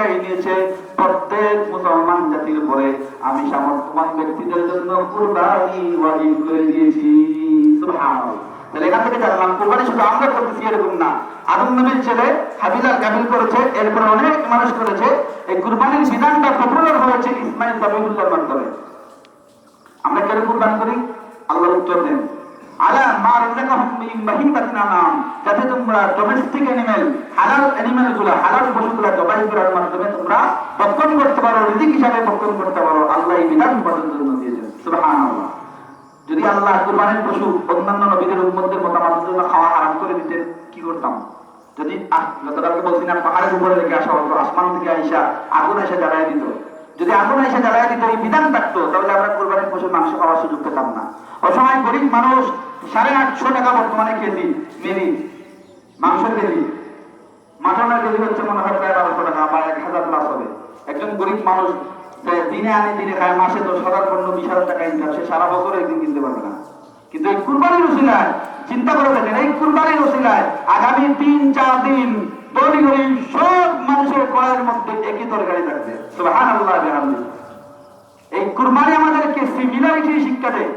বিদায় নিয়েছে প্রত্যেক মুসলমান জাতির উপরে। আমি সামর্থ্যবান ব্যক্তিদের জন্য কুরবানি ওয়াজিব করে দিয়েছি। সুবহানাল্লাহ। তাহলে এখান থেকে জানলাম শুধু আমরা করতেছি, এরকম না। আদম নবীর ছেলে করেছে অনেক মানুষ করেছে। এই কুরবানির বিধানটা পপুলার হয়েছে ইসমাইল মাধ্যমে আমরা কেন কুরবান করি? আল্লাহ উত্তর দেন। আলা মা রাযাকাহুম মিন বাহিমাতিন আনাম যাতে তোমরা ডোমেস্টিক অ্যানিমেল হালালগুলা হালাল পশুগুলা জবাই করার মাধ্যমে তোমরা ভক্ষণ করতে পারো, রিজিক হিসাবে ভক্ষণ করতে পারো, আল্লাহ বিধান তোমাদের জন্য দিয়েছেন সুবহানাল্লাহ। যদি আল্লাহ কুরবানির পশু অন্যান্য নবীদের উম্মতদের মতামতের জন্য খাওয়া হারাম করে দিতেন, কি করতাম? যদি গতকালকে বলছিলাম, পাহাড়ের উপরে রেখে আসা হতো, আসমান থেকে আইসা আগুন এসে জ্বালায় দিত। যদি আগুন এসে জ্বালায় দিত, এই বিধান থাকতো, তাহলে আমরা কোরবানির পশুর মাংস খাওয়ার সুযোগ পেতাম না। অসময় গরিব মানুষ সাড়ে আটশো টাকা বর্তমানে কেজি মেরি মাংস কেজি, মাটনের কেজি হচ্ছে মনে হয় প্রায় বারোশো টাকা বা এক হাজার প্লাস মানুষ দিনে আনে দিনে খায়, মাসে দশ হাজার পনেরো বিশ হাজার টাকা ইনকাম সে সারা বছর একদিন কিনতে পারবে না। কিন্তু এই কুরবানির রসিলায় চিন্তা করে দেখেন, এই কুরবানির রসিলায় আগামী তিন, চার দিন তৈরি করি সব মানুষের কড়াইয়ের মধ্যে একই তরকারি থাকবে। এই কুরবানি আমাদেরকে সিমিলারিটি শিক্ষা দেয়।